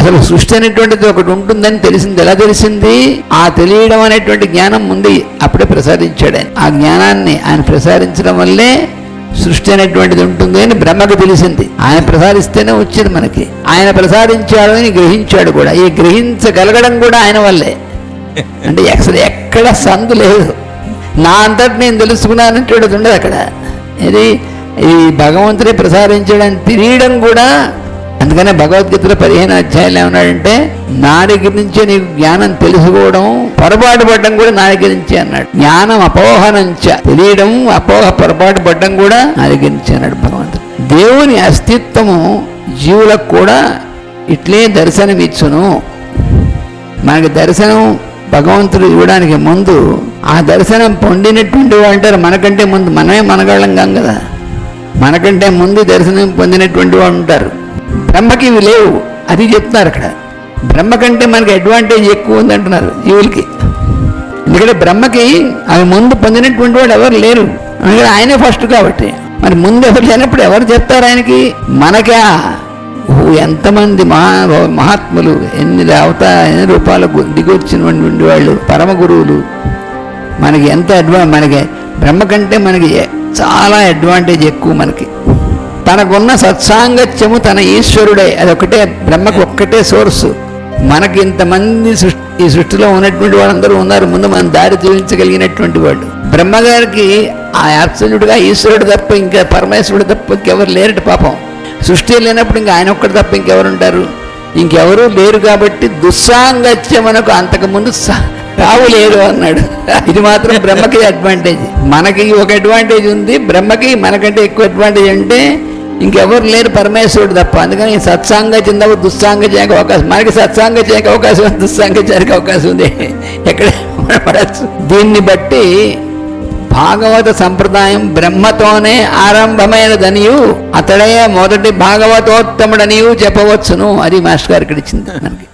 అసలు సృష్టి అనేటువంటిది ఒకటి ఉంటుందని తెలిసింది. ఎలా తెలిసింది? ఆ తెలియడం అనేటువంటి జ్ఞానం ముందు అప్పుడే ప్రసాదించాడు ఆయన. ఆ జ్ఞానాన్ని ఆయన ప్రసాదించడం వల్లే సృష్టి అనేటువంటిది ఉంటుంది అని బ్రహ్మకు తెలిసింది. ఆయన ప్రసాదిస్తేనే వచ్చింది మనకి. ఆయన ప్రసాదించాడు అని గ్రహించాడు కూడా. ఈ గ్రహించగలగడం కూడా ఆయన వల్లే. అంటే అసలు ఎక్కడ సందు లేదు. నా అంతటి నేను తెలుసుకున్నానంటే ఉండదు అక్కడ. ఇది ఈ భగవంతుడే ప్రసాదించడానికి తెలియడం కూడా అందుకనే భగవద్గీతలో పదిహేను అధ్యాయులు ఏమన్నాడంటే నా దగ్గర నుంచే నీకు జ్ఞానం తెలుసుకోవడం పొరపాటు పడ్డం కూడా నా దగ్గర నుంచే అన్నాడు. జ్ఞానం అపోహనంచ తెలియడం అపోహ పొరపాటు పడ్డం కూడా నా దగ్గర నుంచే అన్నాడు భగవంతుడు. దేవుని అస్తిత్వము జీవులకు కూడా ఇట్లే దర్శనమిచ్చును మనకి దర్శనం భగవంతుడు ఇవ్వడానికి ముందు ఆ దర్శనం పొందినటువంటి వాడు అంటారు మనకంటే ముందు మనమే మనగాళ్ళం కాం కదా? మనకంటే ముందు దర్శనం పొందినటువంటి వాడు ఉంటారు. బ్రహ్మకి ఇవి లేవు. అది చెప్తున్నారు అక్కడ. బ్రహ్మ కంటే మనకి అడ్వాంటేజ్ ఎక్కువ ఉంది అంటున్నారు జీవులకి. ఎందుకంటే బ్రహ్మకి అవి ముందు పొందినటువంటి వాడు ఎవరు లేరు. ఎందుకంటే ఆయనే ఫస్ట్ కాబట్టి. మరి ముందు ఎవరు లేనప్పుడు ఎవరు చెప్తారు ఆయనకి? మనకా? ఓ ఎంతమంది మహా మహాత్ములు ఎన్ని అవతార ఎన్ని రూపాలకు దిగొచ్చినటువంటి వాళ్ళు పరమ గురువులు. మనకి ఎంత అడ్వా మనకి బ్రహ్మ కంటే మనకి చాలా అడ్వాంటేజ్ ఎక్కువ మనకి. తనకున్న సత్సాంగత్యము తన ఈశ్వరుడే. అదొకటే బ్రహ్మకు ఒక్కటే సోర్సు. మనకి ఇంతమంది సృష్టి ఈ సృష్టిలో ఉన్నటువంటి వాళ్ళందరూ ఉన్నారు. ముందు మనం దారి చూపించగలిగినటువంటి వాడు. బ్రహ్మగారికి ఆ అబ్సల్యూట్గా ఈశ్వరుడు తప్ప ఇంకా పరమేశ్వరుడు తప్ప ఇంకెవరు లేరట పాపం. సృష్టి లేనప్పుడు ఇంకా ఆయన ఒక్కడు తప్ప ఇంకెవరు ఉంటారు ఇంకెవరూ లేరు కాబట్టి దుస్సాంగత్యమునకు అంతకుముందు తావు లేదు అన్నాడు. ఇది మాత్రం బ్రహ్మకి అడ్వాంటేజ్ మనకి ఒక అడ్వాంటేజ్ ఉంది. బ్రహ్మకి మనకంటే ఎక్కువ అడ్వాంటేజ్ అంటే ఇంకెవరు లేరు పరమేశ్వరుడు తప్ప. అందుకని సత్సాంగ చెందవు దుస్సాంగ చేయక అవకాశం మనకి సత్సాంగ చేయక అవకాశం దుస్సాంగ చేయక అవకాశం ఉంది. ఎక్కడ పడచ్చు దీన్ని బట్టి భాగవత సంప్రదాయం బ్రహ్మతోనే ఆరంభమైనదనియు అతడే మొదటి భాగవతోత్తముడనియు చెప్పవచ్చును. అది మాస్టర్ గారు ఇక్కడ ఇచ్చింది మనకి.